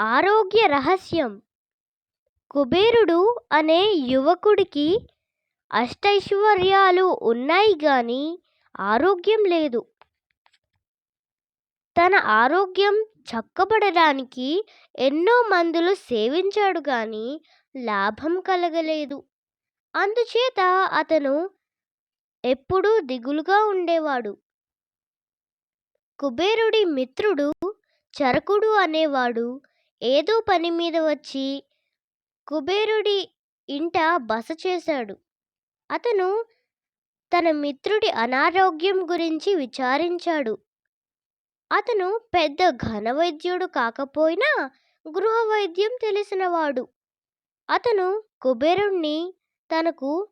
ఆరోగ్య రహస్యం. కుబేరుడు అనే యువకుడికి అష్టైశ్వర్యాలు ఉన్నాయి కానీ ఆరోగ్యం లేదు. తన ఆరోగ్యం చక్కబడడానికి ఎన్నో మందులు సేవించాడు కానీ లాభం కలగలేదు. అందుచేత అతను ఎప్పుడూ దిగులుగా ఉండేవాడు. కుబేరుడి మిత్రుడు చరకుడు అనేవాడు ఏదో పని మీద వచ్చి కుబేరుడి ఇంట బస చేశాడు. అతను తన మిత్రుడి అనారోగ్యం గురించి విచారించాడు. అతను పెద్ద ఘనవైద్యుడు కాకపోయినా గృహ వైద్యం తెలిసినవాడు. అతను కుబేరుణ్ణి తనకు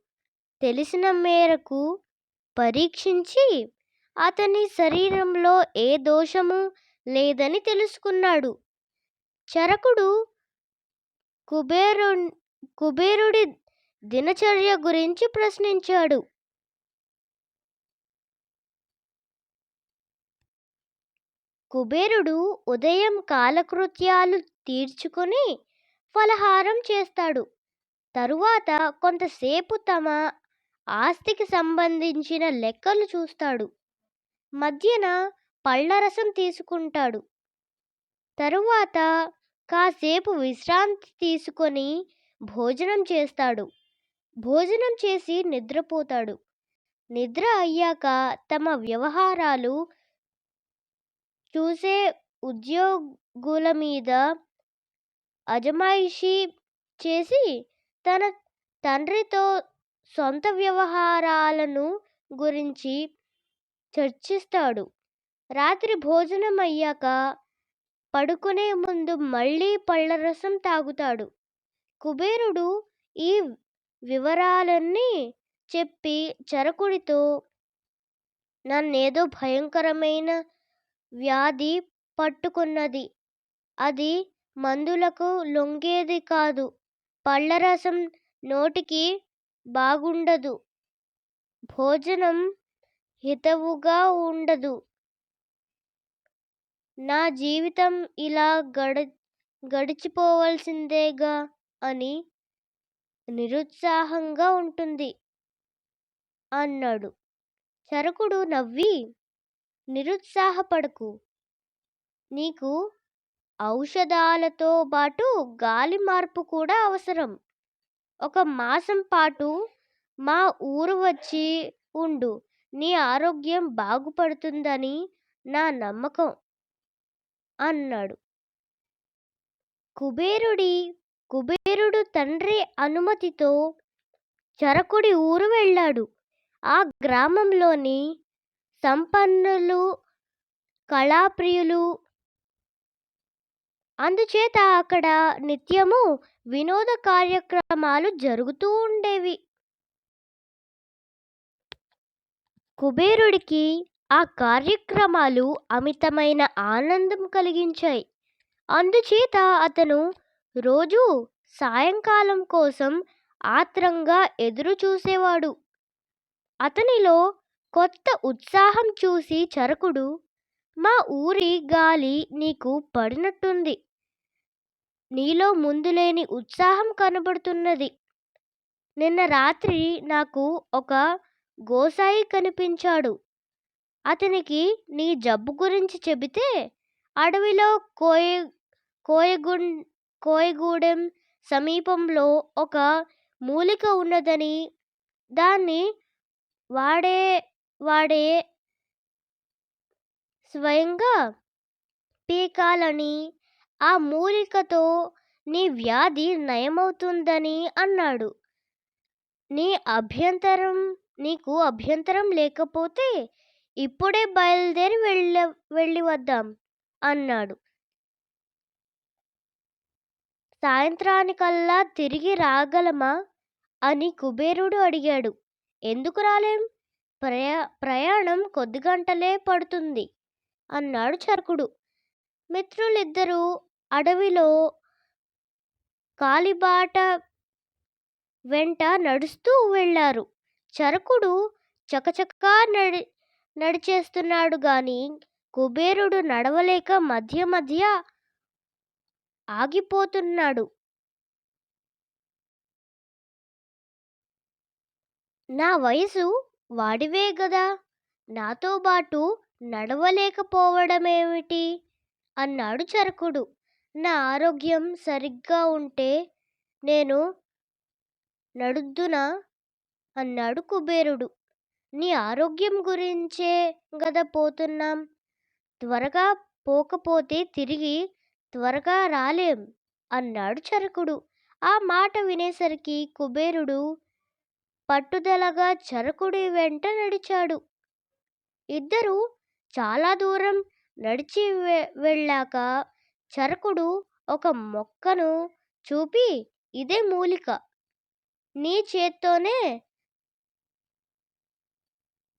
తెలిసిన మేరకు పరీక్షించి అతని శరీరంలో ఏ దోషము లేదని తెలుసుకున్నాడు. చరకుడు కుబేరు కుబేరుడి దినచర్య గురించి ప్రశ్నించాడు. కుబేరుడు ఉదయం కాలకృత్యాలు తీర్చుకొని ఫలహారం చేస్తాడు. తరువాత కొంతసేపు తమ ఆస్తికి సంబంధించిన లెక్కలు చూస్తాడు. మధ్యన పళ్ళరసం తీసుకుంటాడు. తరువాత కాసేపు విశ్రాంతి తీసుకొని భోజనం చేస్తాడు. భోజనం చేసి నిద్రపోతాడు. నిద్ర అయ్యాక తమ వ్యవహారాలు చూసే ఉద్యోగుల మీద అజమాయిషీ చేసి తన తండ్రితో సొంత వ్యవహారాలను గురించి చర్చిస్తాడు. రాత్రి భోజనం అయ్యాక పడుకునే ముందు మళ్ళీ పళ్ళరసం తాగుతాడు. కుబేరుడు ఈ వివరాలన్నీ చెప్పి చరకుడితో నన్నేదో భయంకరమైన వ్యాధి పట్టుకున్నది. అది మందులకు లొంగేది కాదు. పళ్ళరసం నోటికి బాగుండదు. భోజనం హితవుగా ఉండదు. నా జీవితం ఇలా గడ గడిచిపోవలసిందేగా అని నిరుత్సాహంగా ఉంటుంది అన్నాడు. చరకుడు నవ్వి నిరుత్సాహపడకు. నీకు ఔషధాలతో పాటు గాలి మార్పు కూడా అవసరం. ఒక మాసం పాటు మా ఊరు వచ్చి ఉండు. నీ ఆరోగ్యం బాగుపడుతుందని నా నమ్మకం. అన్నాడు. కుబేరుడి కుబేరుడు తండ్రి అనుమతితో చరకుడి ఊరు వెళ్ళాడు. ఆ గ్రామంలోని సంపన్నులు కళాప్రియులు అందుచేత అక్కడ నిత్యము వినోద కార్యక్రమాలు జరుగుతూ ఉండేవి. కుబేరుడికి ఆ కార్యక్రమాలు అమితమైన ఆనందం కలిగించాయి. అందుచేత అతను రోజు సాయంకాలం కోసం ఆత్రంగా ఎదురు చూసేవాడు. అతనిలో కొత్త ఉత్సాహం చూసి చరకుడు మా ఊరి గాలి నీకు పడినట్టుంది. నీలో ముందులేని ఉత్సాహం కనబడుతున్నది. నిన్న రాత్రి నాకు ఒక గోసాయి కనిపించాడు. అతనికి నీ జబ్బు గురించి చెబితే అడవిలో కోయ కోయగుం కోయగూడెం సమీపంలో ఒక మూలిక ఉన్నదని దాన్ని వాడే వాడే స్వయంగా పీకాలని ఆ మూలికతో నీ వ్యాధి నయమవుతుందని అన్నాడు. నీ అభ్యంతరం నీకు అభ్యంతరం లేకపోతే ఇప్పుడే బయలుదేరి వెళ్ళ వెళ్ళి వద్దాం అన్నాడు. సాయంత్రానికల్లా తిరిగి రాగలమా? అని కుబేరుడు అడిగాడు. ఎందుకు రాలేం? ప్రయా ప్రయాణం కొద్ది గంటలే పడుతుంది అన్నాడు చరకుడు. మిత్రులిద్దరూ అడవిలో కాలిబాట వెంట నడుస్తూ వెళ్ళారు. చరకుడు చకచకా నడి నడిచేస్తున్నాడు గాని కుబేరుడు నడవలేక మధ్య మధ్య ఆగిపోతున్నాడు. నా వయసు వాడివే గదా నాతో బాటు నడవలేకపోవడమేమిటి? అన్నాడు చరకుడు. నా ఆరోగ్యం సరిగ్గా ఉంటే నేను నడుద్దునా? అన్నాడు కుబేరుడు. నీ ఆరోగ్యం గురించే గదా పోతున్నాం. త్వరగా పోకపోతే తిరిగి త్వరగా రాలేం అన్నాడు చరకుడు. ఆ మాట వినేసరికి కుబేరుడు పట్టుదలగా చరకుడి వెంట నడిచాడు. ఇద్దరు చాలా దూరం నడిచి వె- వెళ్ళాక చరకుడు ఒక మొక్కను చూపి ఇదే మూలిక. నీ చేత్తోనే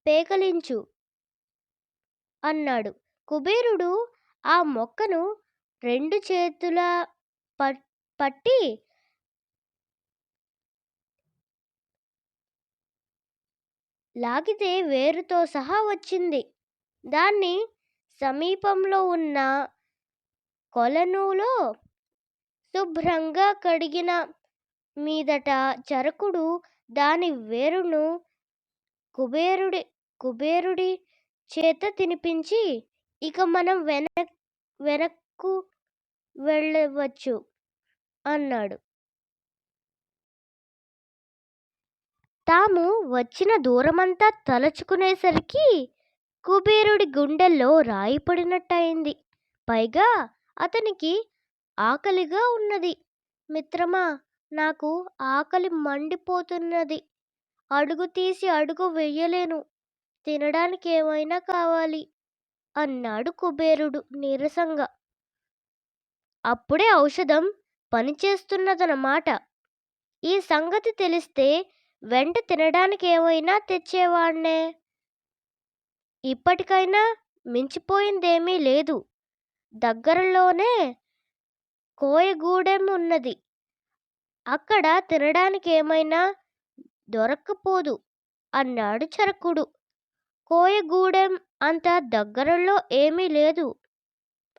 పేకలించు అన్నాడు. కుబేరుడు ఆ మొక్కను రెండు చేతుల పట్టి లాగితే వేరుతో సహా వచ్చింది. దాన్ని సమీపంలో ఉన్న కొలనులో శుభ్రంగా కడిగిన మీదట చరకుడు దాని వేరును కుబేరుడి కుబేరుడి చేత తినిపించి ఇక మనం వెనక్ వెనక్కు వెళ్ళవచ్చు అన్నాడు. తాము వచ్చిన దూరమంతా తలచుకునేసరికి కుబేరుడి గుండెల్లో రాయి పడినట్టయింది. పైగా అతనికి ఆకలిగా ఉన్నది. మిత్రమా నాకు ఆకలి మండిపోతున్నది. అడుగు తీసి అడుగు వెయ్యలేను తినడానికి ఏమైనా కావాలి. అన్నాడు కుబేరుడు నీరసంగా. అప్పుడే ఔషధం పనిచేస్తున్నదన్నమాట. ఈ సంగతి తెలిస్తే వెంట తినడానికి ఏమైనా తెచ్చేవాణ్ణే ఇప్పటికైనా మించిపోయిందేమీ లేదు. దగ్గరలోనే కోయగూడెం ఉన్నది. అక్కడ తినడానికి ఏమైనా దొరక్కపోదు అన్నాడు చరకుడు. కోయగూడెం అంత దగ్గరలో ఏమీ లేదు.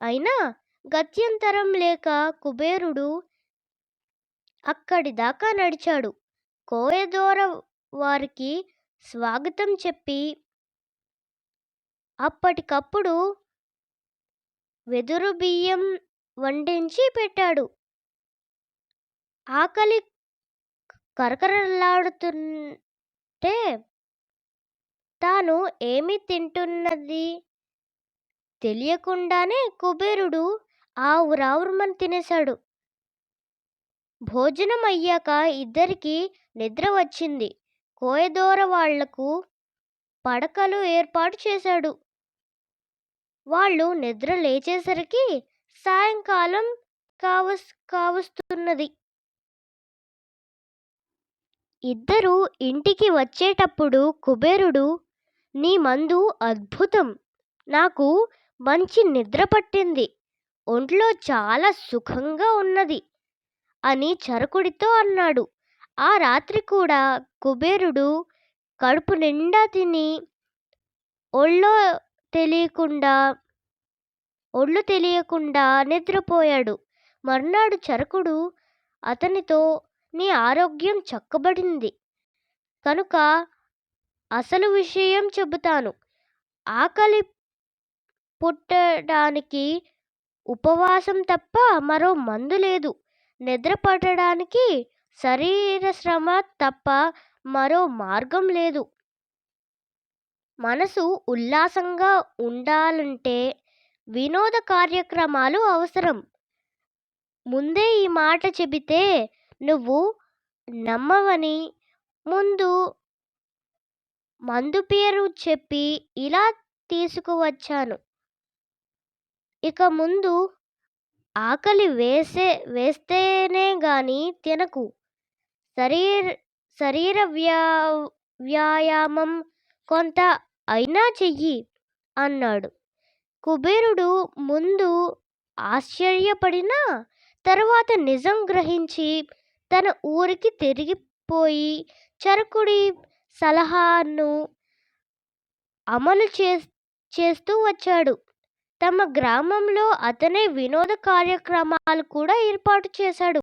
అయినా గత్యంతరం లేక కుబేరుడు అక్కడి దాకా నడిచాడు. కోయదోర వారికి స్వాగతం చెప్పి అప్పటికప్పుడు వెదురు బియ్యం వండించి పెట్టాడు. ఆకలి కరకరలాడుతుంటే తాను ఏమి తింటున్నది? తెలియకుండానే కుబేరుడు ఆవురావురుమని తినేశాడు. భోజనం అయ్యాక ఇద్దరికి నిద్ర వచ్చింది. కోయదోర వాళ్ళకు పడకలు ఏర్పాటు చేశాడు. వాళ్ళు నిద్ర లేచేసరికి సాయంకాలం కావస్ కావస్తున్నది. ఇద్దరు ఇంటికి వచ్చేటప్పుడు కుబేరుడు నీ మందు అద్భుతం. నాకు మంచి నిద్ర పట్టింది. ఒంట్లో చాలా సుఖంగా ఉన్నది అని చరకుడితో అన్నాడు. ఆ రాత్రి కూడా కుబేరుడు కడుపు నిండా తిని ఒళ్ళో తెలియకుండా ఒళ్ళు తెలియకుండా నిద్రపోయాడు. మర్నాడు చరకుడు అతనితో నీ ఆరోగ్యం చక్కబడింది. కనుక అసలు విషయం చెబుతాను. ఆకలి పుట్టడానికి ఉపవాసం తప్ప మరో మందు లేదు. నిద్ర పట్టడానికి శరీర శ్రమ తప్ప మరో మార్గం లేదు. మనసు ఉల్లాసంగా ఉండాలంటే వినోద కార్యక్రమాలు అవసరం. ముందే ఈ మాట చెబితే నువ్వు నమ్మవని. ముందు మందు పేరు చెప్పి ఇలా తీసుకువచ్చాను. ఇక ముందు ఆకలి వేసే వేస్తేనే గాని తినకు. శరీర శరీర వ్యా వ్యాయామం కొంత అయినా చెయ్యి అన్నాడు. కుబేరుడు ముందు ఆశ్చర్యపడినా తర్వాత నిజం గ్రహించి తన ఊరికి తిరిగిపోయి చరకుడి సలహాను అమలు చే చేస్తూ వచ్చాడు. తమ గ్రామంలో అతనే వినోద కార్యక్రమాలు కూడా ఏర్పాటు చేశాడు.